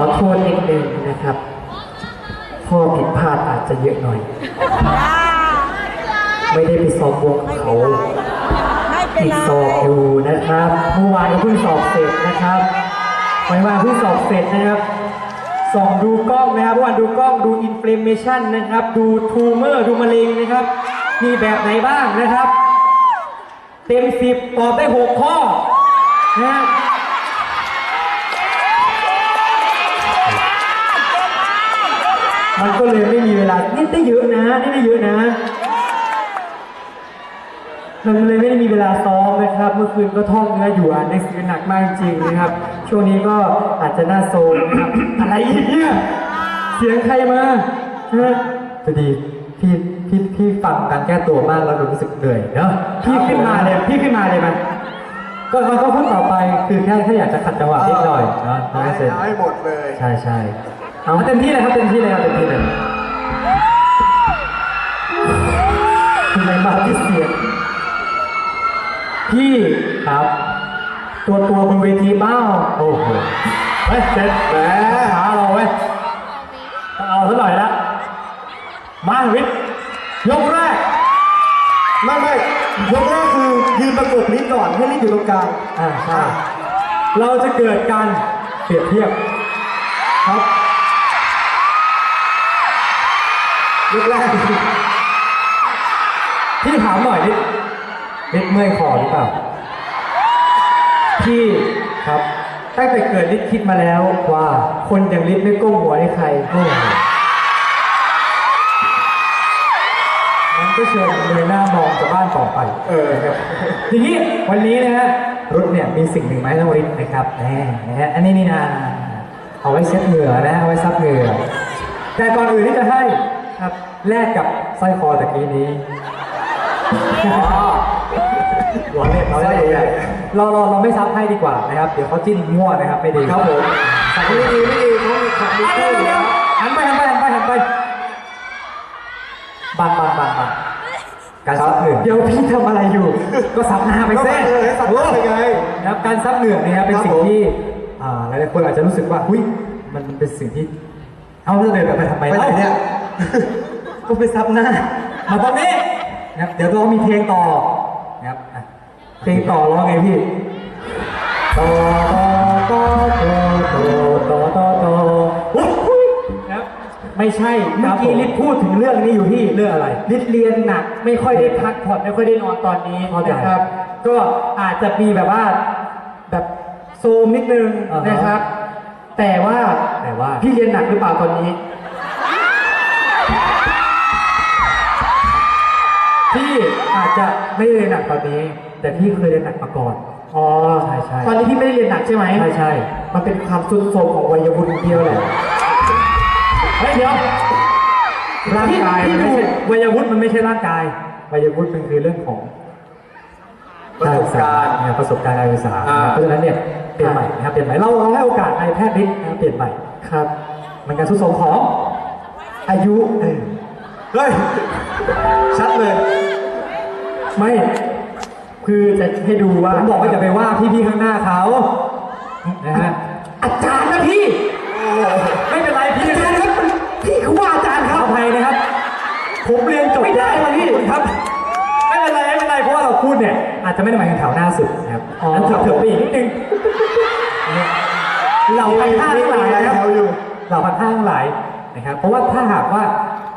ขอโทษนิดนึงนะครับ ข้อผิดพลาดอาจจะเยอะหน่อย ไม่ได้ไปสอบวงเขาไม่เป็นติดสอบอยู่นะครับเมื่อวานเพิ่งสอบเสร็จนะครับวันวานเพิ่งสอบเสร็จนะครับ ส่องดูกล้องนะครับเมื่อวานดูกล้องดูอินฟลเมชันนะครับ ดูทูเมอร์ดูมะเร็งนะครับ มีแบบไหนบ้างนะครับ เต็มสิบตอบได้หกข้อนะฮะ มันก็เลยไม่มีเวลา นี่ได้เยอะนะ นี่ได้เยอะนะมันเลยไม่ได้มีเวลาซ้อมนะครับ เมื่อคืนก็ท่องเนื้ออยู่อ่านหนังสือหนักมากจริงๆนะครับ ช่วงนี้ก็อาจจะน่าโซมนะครับ อะไรอีกเนี่ยเสียงใครมาฮะพอดีพี่พี่พี่ฟังการแก้ตัวมากแล้วรู้สึกเหนื่อยเนอะพี่ขึ้นมาเลยพี่ขึ้นมาเลยมันก็เขาก็พูดต่อไปคือแค่แค่อยากจะขัดจังหวะนิดหน่อยเนอะเอาไม่เสร็จให้หมดเลย ใช่ใช่ เอาเต็มที่เลยครับเต็มที่เลยครับเต็มที่เลยทำไมมาที่เสียงพี่ครับ ตัวตัวบนเวทีเบ้าโอ้โหเฮ้ยเสร็จแหมหาเราเว้ยต้องเอาซะหน่อยละมาวิทย์ยกแรกไม่ไม่ยกแรกคือยืนประกบนี้ก่อนให้ลิ้นอยู่ตรงกลางอ่าใช่เราจะเกิดการเปรียบเทียบครับ ยกแรกพี่ถามหน่อยนิดนิดเมื่อยคอหรือเปล่าพี่ครับตั้งแต่เกิดลิศคิดมาแล้วว่าคนอย่างลิศไม่ก้มหัวให้ใครโอ้โหงั้นก็เชิญเลยหน้ามองจากบ้านต่อไป เออครับทีนี้วันนี้นะฮะรุดเนี่ยมีสิ่งหนึ่งมาให้น้องริศนะครับแหมนะฮะอันนี้นี่นะเอาไว้เช็ดเหงื่อนะเอาไว้ซับเหงื่อแต่ก่อนอื่นที่จะให้ ครับแลกกับสร้อยคอตะกี้นี้หัวเล่นเราได้ใหญ่เราเราเราไม่ซับให้ดีกว่านะครับ เดี๋ยวเขาจิ้นมั่วนะครับไม่ดีครับผมไม่ดีไม่ดีเขามีขับมีเดี๋ยวคู่เดี๋ยวนะหันไปหันไปหันไปหันไปบังบังบังบังการซับเหงื่อเดี๋ยวพี่ทำอะไรอยู่ ก็ซับหน้าไปก็เส้เออให้สับได้ไงนะครับการซับเหงื่อเนยครับเป็นครับสิ่งผมที่อ่าหลายๆคนอาจจะรู้สึกว่าหุ้ยมันเป็นสิ่งที่เอาเรื่องเดินแบบไปทำไมไปไหนล่าเนี่ย ก็ไปซับหน้า มาตอนนี้นะครับเดี๋ยวเรามีเพลงต่อนะครับอะเพลงต่อร้องไงพี่ต่อต่อต่อต่อต่อต่อต่ออุ๊ยนะครับไม่ใช่เมื่อกี้ลิศพูดถึงเรื่องนี้อยู่พี่เรื่องอะไร ลิศเรียนหนักไม่ค่อยได้พักผ่อนไม่ค่อยได้นอนตอนนี้นะครับ ก็อาจจะมีแบบว่าแบบโซมนิดนึงนะครับ แต่ว่าแต่ว่า พี่เรียนหนักหรือเปล่าตอนนี้ อาจจะไม่ได้เรียนหนักตอนนี้ แต่พี่เคยเรียนหนักมาก่อน อ๋อใช่ใช่ ตอนนี้พี่ไม่ได้เรียนหนักใช่ไหมใช่ใช่มันเป็นความสุดโทรมของวัยวุฒิเดียวแหละเฮ้ยเดี๋ยวร่างกายมันไม่ใช่วัยวุฒิมันไม่ใช่ร่างกายวัยวุฒิมันคือเรื่องของประสบการณ์เนี่ยประสบการณ์การศึกษาอ่าเพราะฉะนั้นเนี่ยเปลี่ยนใหม่นะครับเปลี่ยนใหม่เราเราให้โอกาสนายแพทย์นิดนะครับเปลี่ยนใหม่ครับมันการสุดโทรมของอายุเออเฮ้ยชัดเลย ไม่ คือจะให้ดูว่าผมบอกว่าจะไปว่าพี่ๆข้างหน้าเขานะฮะอาจารย์นะพี่ ไม่เป็นไรพี่อาจารย์ครับพี่เขาว่าอาจารย์ครับ อภัยนะครับ ผมเรียนจบไม่ได้มาพี่ครับ ไม่เป็นไรไม่เป็นไรเพราะว่าเราพูดเนี่ย อาจจะไม่ได้หมายถึงแถวหน้าสุดนะครับงั้นเถิบๆไปอีกนิดนึงเราพันห้าทั้งหลายนะครับแถวอยู่เราพันห้าทั้งหลายนะครับ เพราะว่าถ้าหากว่า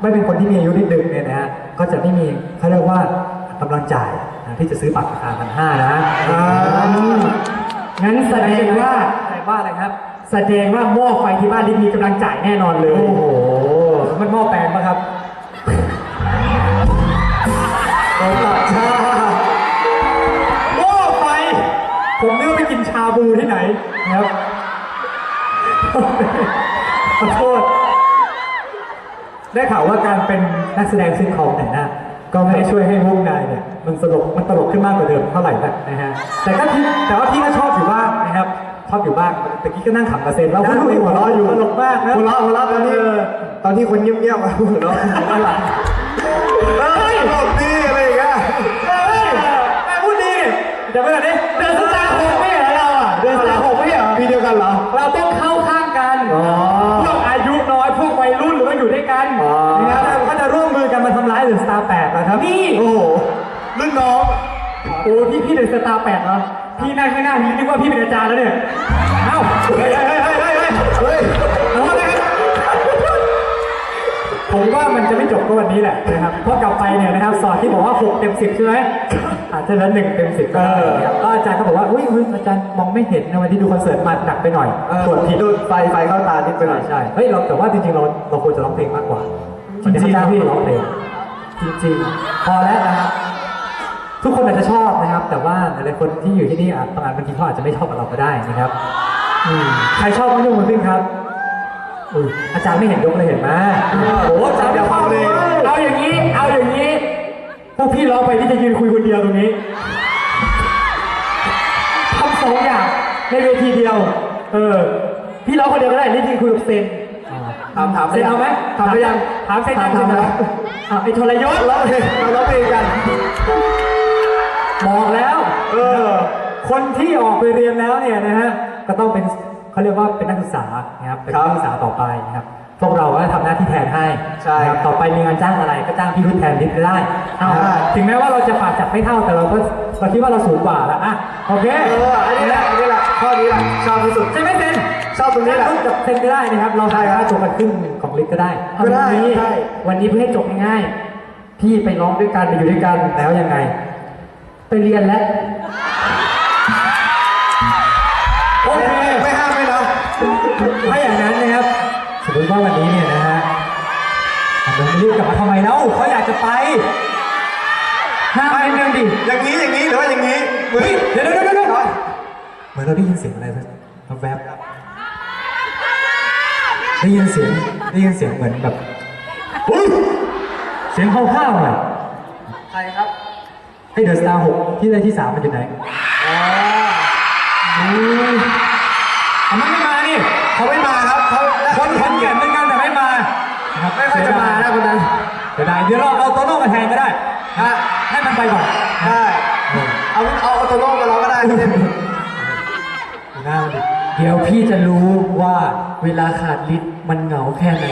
ไม่เป็นคนที่มีอายุนิดนึงเนี่ยนะฮะก็จะไม่มีเขาเรียกว่า กำลังจ่ายนะที่จะซื้อบัตรราคาพันห้านะอ่างั้นแสดงว่าอะไรว่าอะไรครับ แสดงว่าหม้อไฟที่บ้านลิศมีกำลังจ่ายแน่นอนเลย โอ้โห มันหม้อแปลงปะครับโดนตัดชาหม้อไฟ ผมนึกว่าไปกินชาบูที่ไหนนะครับขอโทษได้ข่าวว่าการเป็นนักแสดงซิทคอมเนี่ยนะ ก็ไม่ได้ช่วยให้วงนายเนี่ยมันสลกมันตลกขึ้นมากกว่าเดิมเท่าไหร่นักนะฮะแต่ก็พี่แต่ว่าพี่ก็ชอบอยู่บ้างนะครับชอบอยู่บ้างแต่กี้ก็นั่งขำกระเซ็นแล้วนั่งพูดหัวเราะอยู่ตลกมากนะหัวเราะหัวเราะตอนนี้ตอนที่คนเงียบๆอะหัวเราะด้านหลังเฮ้ยตลกดีอะไรอย่างเงี้ย เฮ้ยแม่พูดดีเดี๋ยวไปก่อนดิเดือนสตาร์หกไม่เหรอเราอะเดือนสตาร์หกไม่เหรอ ปีเดียวกันเหรอ เราต้องเข้าข้างกัน อ๋อ พี่ โอ้โหรุ่นน้องโอ้พี่พี่เป็นสตาร์แปดเหรอพี่นั่งข้างหน้าพี่นึกว่าพี่เป็นอาจารย์แล้วเนี่ยเอ้าเฮ้ยเฮ้ยเฮ้ยเฮ้ยเฮ้ยเฮ้ยเอาละครับผมว่ามันจะไม่จบก็วันนี้แหละนะครับเพราะกลับไปเนี่ยนะครับสอนที่บอกว่า 6 เต็ม 10 ใช่ไหมอาจจะนั้นหนึ่งเต็ม10ก็ได้นะครับก็อาจารย์ก็บอกว่าอุ้ยอุ๊ยอาจารย์มองไม่เห็นนะวันที่ดูคอนเสิร์ตมาหนักไปหน่อยเออตรวจผิดดูไฟไฟเข้าตานิดไปหน่อยใช่เฮ้ยเราแต่ว่าจริงๆเราเราควรจะร้องเพลงมากกว่าจริงๆนะพี่ร้องเพลง จริงๆ พอแล้วนะครับ ทุกคนอาจจะชอบนะครับ แต่ว่าหลายๆคนที่อยู่ที่นี่อาจบางอันบางทีเขาอาจจะไม่ชอบกับเราก็ได้นะครับอืมใครชอบก็ยกมือขึ้นครับอุ้ยอาจารย์ไม่เห็นยกเลยเห็นไหมโอ้อาจารย์ไม่ฟังเลยเอาอย่างนี้ เอาอย่างนี้ พวกพี่ร้องไปที่จะยืนคุยคนเดียวตรงนี้ทำสองอย่างในเวทีเดียว เออ พี่ร้องคนเดียวก็ได้นี่ยืนคุยกับเซน ถามถามเซนเอาไหมถามไปยังถามเซนถามยังถามแล้วอะไอ้ทรยศร้องเพลงเราร้องเพลงกันบอกแล้ว เออ คนที่ออกไปเรียนแล้วเนี่ยนะฮะก็ต้องเป็นเขาเรียกว่าเป็นนักศึกษานะครับเป็นครับนักศึกษาต่อไปนะครับพวกเราก็ทำหน้าที่แทนให้ใช่นะครับต่อไปมีงานจ้างอะไรก็จ้างพี่รุ่นแทนนิดก็ได้เอาใช่ถึงแม้ว่าเราจะปากจับไม่เท่าแต่เราก็เราคิดว่าเราสูงกว่าแล้วอะโอเคเอออันนี้แหละอันนี้แหละ ข้อนี้แหละชอบที่สุด ใช่ไหมเซนชอบตรงนี้แหละรุ่นกับเซนก็ได้นะครับ เราใช่ถ่ายครับค่าตัวกันครึ่งของลิฟต์ก็ได้ก็ได้วันนี้ใช่ วันนี้เพื่อให้จบง่ายๆพี่ไปร้องด้วยกันไปอยู่ด้วยกันแล้วยังไง ไปเรียนแล้ว โอเค ไม่ห้ามไม่นะถ้าอย่างนั้นนะครับ สมมติว่าวันนี้เนี่ยนะฮะเราไม่รีบกลับมาทำไมแล้วเขาอยากจะไปห้ามไปเรื่องดิอย่างนี้อย่างนี้หรือว่าอย่างนี้เหมือนเฮ้ยเดี๋ยวเดี๋ยวเดี๋ยวเดี๋ยวเห มือนเราได้ยินเสียงอะไรสักแวบๆได้ยินเสียงได้ยินเสียงเหมือนแบบอุ๊ยเสียงห้าวๆหน่อยใครครับให้เดอะสตาร์หกที่ได้ที่สามมันอยู่ไหนอ๋ออุ้ยอะมันไม่มานี่เขาไม่มาครับเขาคนขอนแก่นเหมือนกันแต่ไม่มานะครับไม่ค่อยจะมานะคนนั้นเดี๋ยวได้เดี๋ยวเราเอาโตโน่มาแทนก็ได้ฮะให้มันไปก่อนได้เออเอาเอาเอาตัวโน้มาร้องก็ได้ไม่ได้ดู หน้ามันเดี๋ยวพี่จะรู้ว่าเวลาขาดลิ์มันเหงาแค่ไหน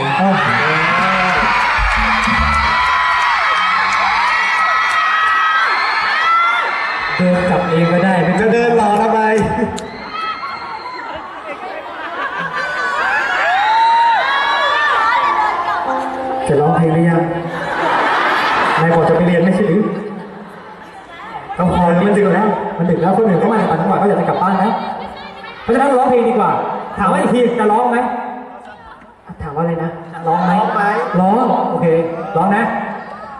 เดินกลับเองก็ได้ไม่ต้จะองเดินรอทำไม จะร้องเพลงหรือยังนายบอกจะไปเรียนไม่ใช่หรือต้องพอมันดึกแล้ว มันดึกแล้วคนอื่นเขามาในต่างจังหวัดก็อยากจะกลับบ้านแล้ว เพราะฉะนั้นเราร้องเพลงดีกว่า ถามว่าอีกทีจะร้องไหมถามว่าอะไรนะจะร้องไหมร้องไหมร้องโอเคร้องนะ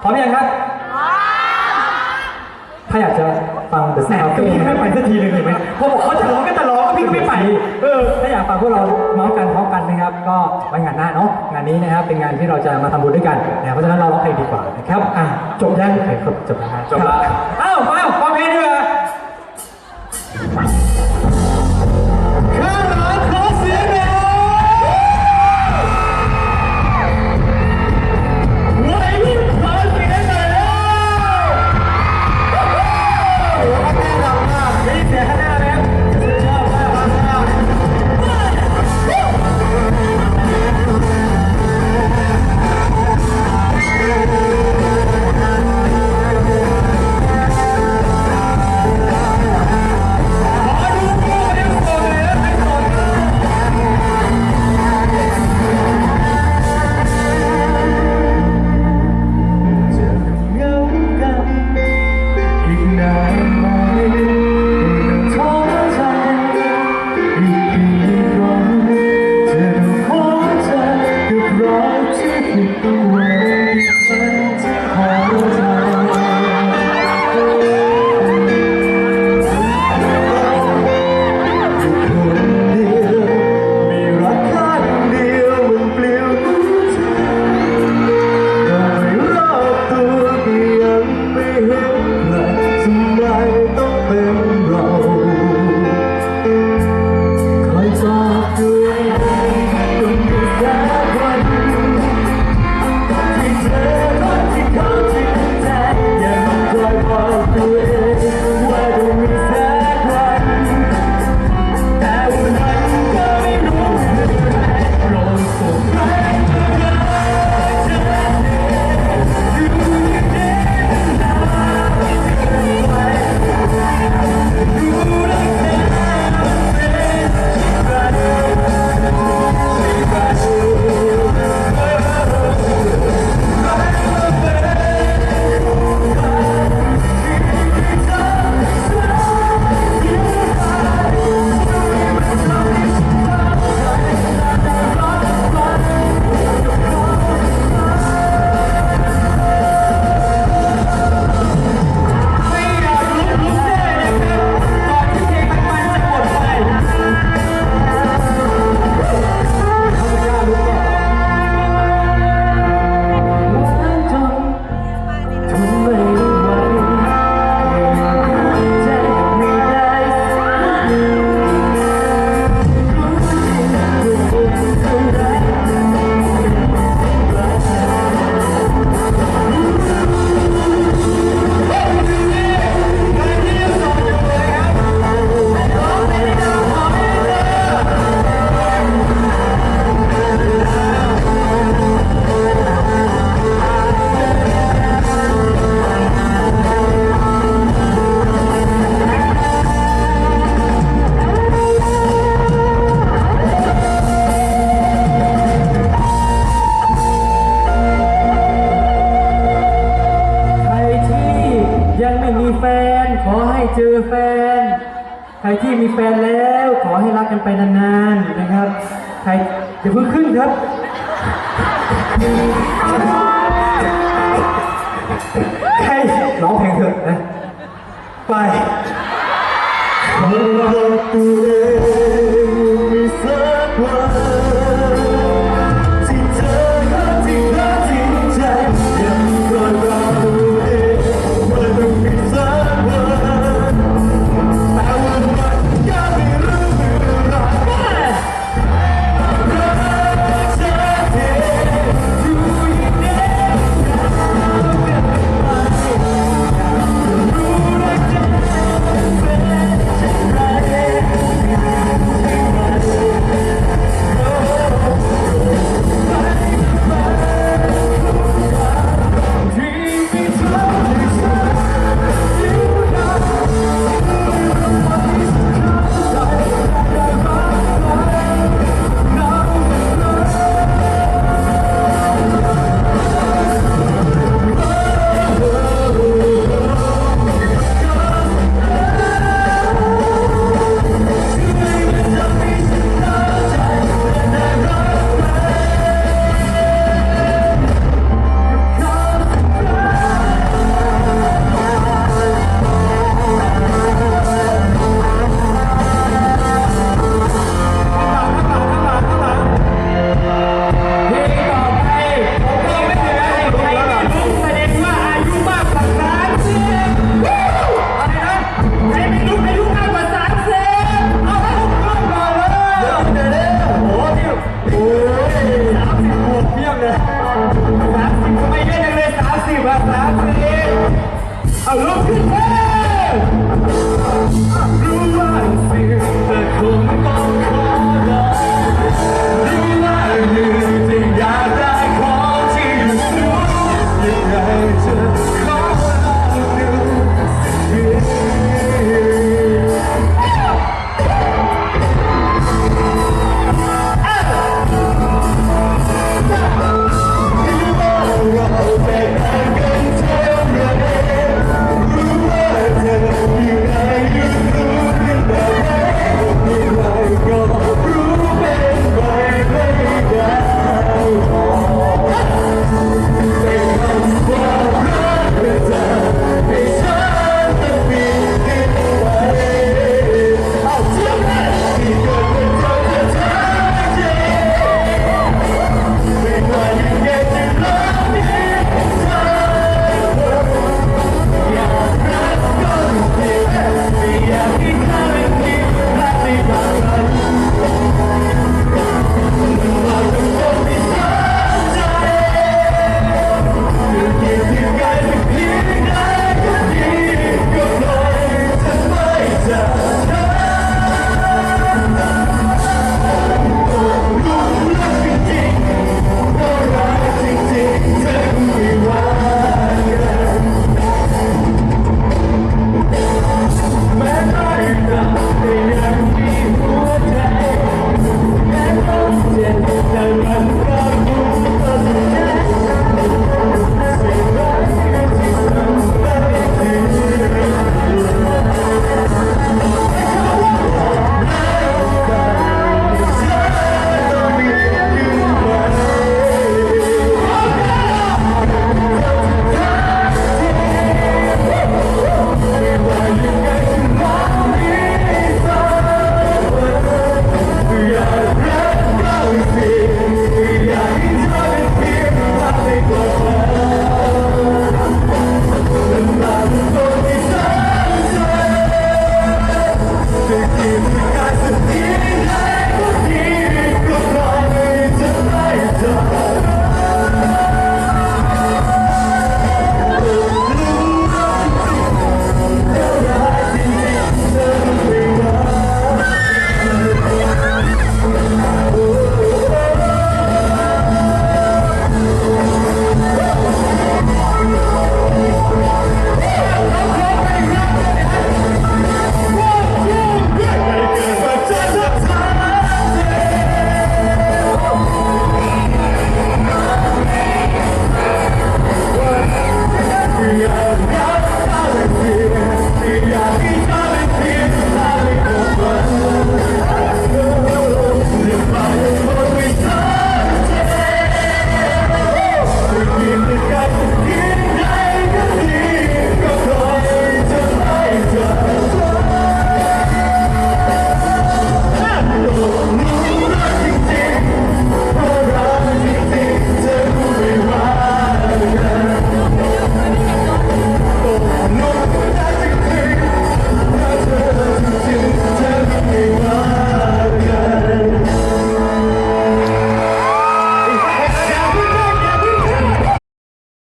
พร้อมยังครับถ้าอยากจะฟังเดอะสตาร์พี่ไม่ไปสักทีเลยเห็นไหมพอบอกเขาจะร้องก็จะร้องก็พี่ก็ไม่ไปเออถ้าอยากฟังพวกเราเมาส์กันท้อกันนะครับ ก็ไว้งานหน้าเนาะงานนี้นะครับเป็นงานที่เราจะมาทำบุญด้วยกันนะเพราะฉะนั้นเราร้องเพลงดีกว่านะครับอะจบยังโอเคครับจบแล้วนะจบแล้วอ้าวมาฟังเพลงดีกว่า ขอ เอา